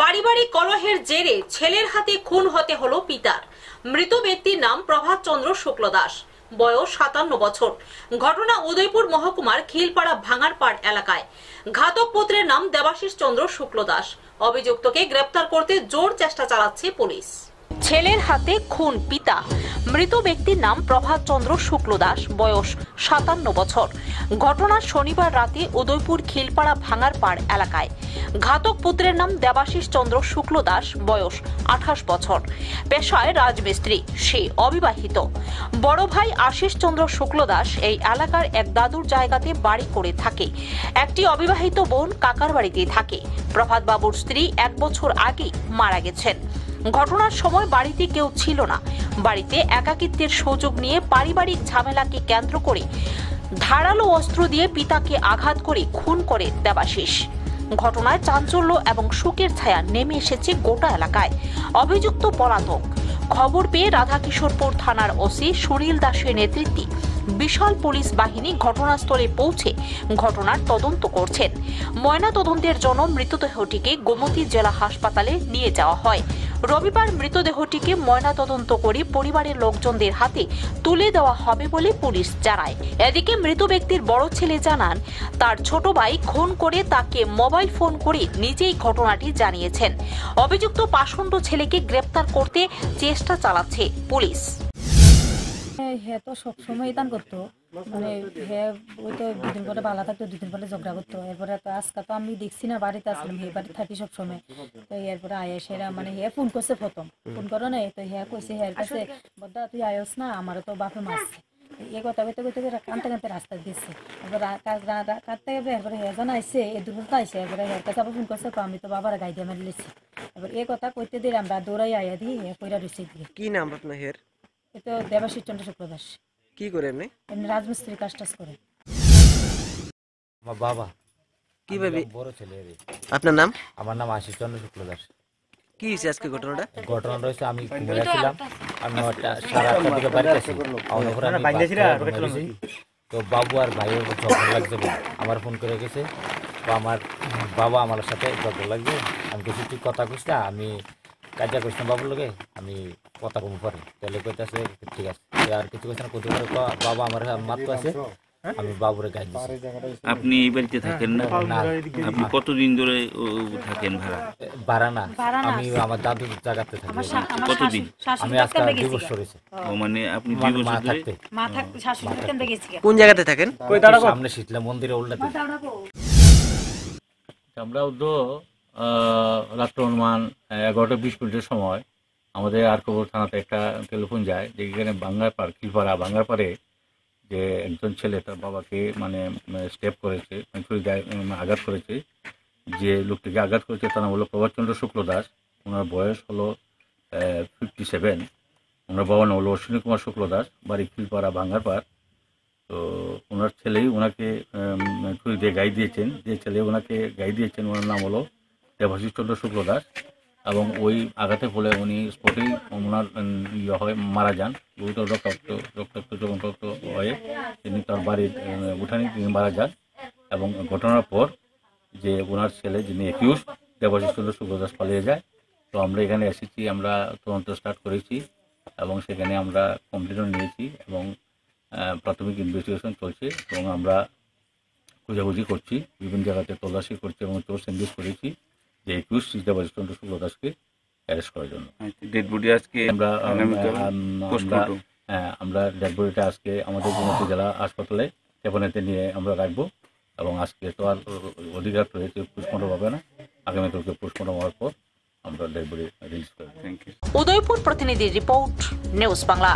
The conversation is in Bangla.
পারিবারিক কলহের জেরে ছেলের হাতে খুন হতে হলো পিতার। মৃত ব্যক্তির নাম প্রভাত চন্দ্র শুক্ল দাস। বয়স সাতান্ন বছর। ঘটনা উদয়পুর মহকুমার খিলপাড়া ভাঙারপাড় এলাকায়। ঘাতক পুত্রের নাম দেবাশিস চন্দ্র শুক্ল দাস। অভিযুক্তকে গ্রেপ্তার করতে জোর চেষ্টা চালাচ্ছে পুলিশ। ছেলের হাতে খুন পিতা। মৃত ব্যক্তির নাম প্রভাত চন্দ্র শুক্ল দাস, বয়স সাতান্ন বছর। ঘটনা শনিবার রাতে উদয়পুর খিলপাড়া ভাঙারপাড় এলাকায়। ঘাতক পুত্রের নাম দেবাশিস চন্দ্র শুক্ল দাস, বয়স আঠাশ বছর। পেশায় রাজমিস্ত্রি, সে অবিবাহিত। বড় ভাই আশিস চন্দ্র শুক্ল দাস এই এলাকার এক দাদুর জায়গাতে বাড়ি করে থাকে। একটি অবিবাহিত বোন কাকার বাড়িতেই থাকে। প্রভাত বাবুর স্ত্রী এক বছর আগে মারা গেছেন। ঘটনার সময় বাড়িতে কেউ ছিল না। বাড়িতে একাকিত্বের সুযোগ নিয়ে পারিবারিক ঝামেলাকে কেন্দ্র করে ধারালো অস্ত্র দিয়ে পিতাকে আঘাত করে খুন করে দেবাশিস। ঘটনায় চাঞ্চল্য এবং শোকের ছায়া নেমে এসেছে গোটা এলাকায়। অভিযুক্ত পলাতক। খবর পেয়ে রাধাকিশোরপুর থানার ওসি সুনীল দাসের নেতৃত্বে বিশাল পুলিশ বাহিনী ঘটনাস্থলে পৌঁছে ঘটনার তদন্ত করছেন। ময়না তদন্তের জন্য মৃতদেহটিকে গোমতী জেলা হাসপাতালে নিয়ে যাওয়া হয়। রবিবার মৃতদেহটিকে ময়নাতদন্ত করে পরিবারের লোকজনদের হাতে তুলে দেওয়া হবে বলে পুলিশ জানায়। এদিকে মৃত ব্যক্তির বড় ছেলে জানান, তার ছোট ভাই খুন করে তাকে মোবাইল ফোন করে নিজেই ঘটনাটি জানিয়েছেন। অভিযুক্ত পাষণ্ড ছেলেকে গ্রেপ্তার করতে চেষ্টা চালাচ্ছে পুলিশ। হ্যাঁ তো সবসময় দান করতো। মানে ওই তো দুদিন পরে ভালো থাকতো দুদিন পরে ঝগড়া করতো। এরপরে তো আজকে তো আমি দেখছি না বাড়িতে আসলাম হে বাড়িতে থাকি সবসময়। তো এরপরে আয়া সেরা মানে হে ফোন করছে প্রথম। ফোন করো না তো হ্যাঁ কইছে কাছে বদ্দা তুই আয়স না তো বাপে মারছে। এ কথা কইতে কইতে কইতে কানতে কানতে রাস্তা দিচ্ছে এবার কাঁদতে এরপরে আইসে এ দুর্বলতা আইসে এরপরে কাছে আবার ফোন করছে আমি তো বাবার গাই দিয়ে মারি লিছি এবার এ কথা কইতে দিলে আমরা দৌড়াই আয়া দিই হ্যাঁ কইরা দিয়ে কি নাম আপনার হের? এ তো দেবাশিস চন্দ্র শুক্রদাস কি করে এমনি? এমনি রাজমিস্ত্রি কাজ টাজ করে। আমার বাবা কীভাবে আমি বড় ছেলে এর। আপনার নাম? আমার নাম আশিস চন্দ্র শুক্ল দাস কি হয়েছে আজকে ঘটনাটা? ঘটনা রয়েছে আমি ঘুমিয়ে ছিলাম আমি নয়টা সাড়ে আটটার দিকে বাড়িতে আসি আমার উপরে আমি। তো বাবু আর ভাইয়ের ঝগড়া লাগছে বলে আমার ফোন করে গেছে। তো আমার বাবা আমার সাথে ঝগড়া লাগছে। আমি কিছু তুই কথা কইস না আমি কাজা না বাবুর লগে। আমি কথা কম পরে। তাহলে কইতাছে ঠিক আছে। আর কিছু কইছে না কত করে বাবা আমার মাত্র আছে। আমি বাবুরে গাই দিছি। আপনি এই বাড়িতে থাকেন না? আপনি কতদিন ধরে থাকেন ভাড়া? বাড়া না আমি আমার দাদুর জায়গাতে থাকি। কতদিন? আমি আজকে থাকতে দুই বছর হয়েছে ও মানে আপনি দুই বছর ধরে থাকতে। মা থাক শাশুড়ি থাকতে। গেছি কোন জায়গাতে থাকেন? সামনে শীতলা মন্দিরে উল্টাতে। আমরা তো রাত্র অনুমান এগারোটা বিশ মিনিটের সময়। আমাদের আরকবর থানাতে একটা টেলিফোন যায় যে এখানে বাঙ্গারপাড় খিলপাড়া বাঙ্গারপাড়ে যে একজন ছেলে তার বাবাকে মানে স্টেপ করেছে মানে ছুরি দিয়ে, উম, আঘাত করেছে যে লোকটিকে আঘাত করেছে তার নাম হলো প্রভাতচন্দ্র শুক্ল দাস ওনার বয়স হলো ফিফটি সেভেন ওনার বাবার নাম হলো অশ্বিনী কুমার শুক্ল দাস বাড়ি খিলপাড়া বাঙ্গারপাড় তো ওনার ছেলেই ওনাকে ছুরি দিয়ে গাই দিয়েছেন যে ছেলে ওনাকে গাই দিয়েছেন ওনার নাম হলো দেবাশিস চন্দ্র শুক্ল দাস। এবং ওই আঘাতে ফলে উনি স্পটেই ওনার ইয়ে হয় মারা যান। বহুত রক্তাক্ত রক্তাক্ত যখন রক্ত হয়ে তিনি তার বাড়ির উঠানে তিনি মারা যান এবং ঘটনার পর যে ওনার ছেলে যিনি একিউজ দেবাশিস চন্দ্র শুক্ল দাস পালিয়ে যায়। তো আমরা এখানে এসেছি, আমরা তদন্ত স্টার্ট করেছি এবং সেখানে আমরা কমপ্লেনও নিয়েছি এবং প্রাথমিক ইনভেস্টিগেশন চলছে এবং আমরা খোঁজাখুঁজি করছি, বিভিন্ন জায়গাতে তল্লাশি করছি এবং চোর এনগেজ করেছি। যে একুশ চন্দ্র শুক্ল দাসকে অ্যারেস্ট করার জন্য। ডেড বডি আজকে আমরা। হ্যাঁ, আমরা ডেড বডিটা আজকে আমাদের গুমতি জেলা হাসপাতালে সেখানেতে নিয়ে আমরা রাখব এবং আজকে তো আর অধিকার রয়েছে পোস্টমর্টম হবে না। আগামীকালকে পোস্টমর্টম হওয়ার পর আমরা ডেড বডি রিলিজ করব থ্যাংক ইউ উদয়পুর প্রতিনিধি রিপোর্ট নিউজ বাংলা।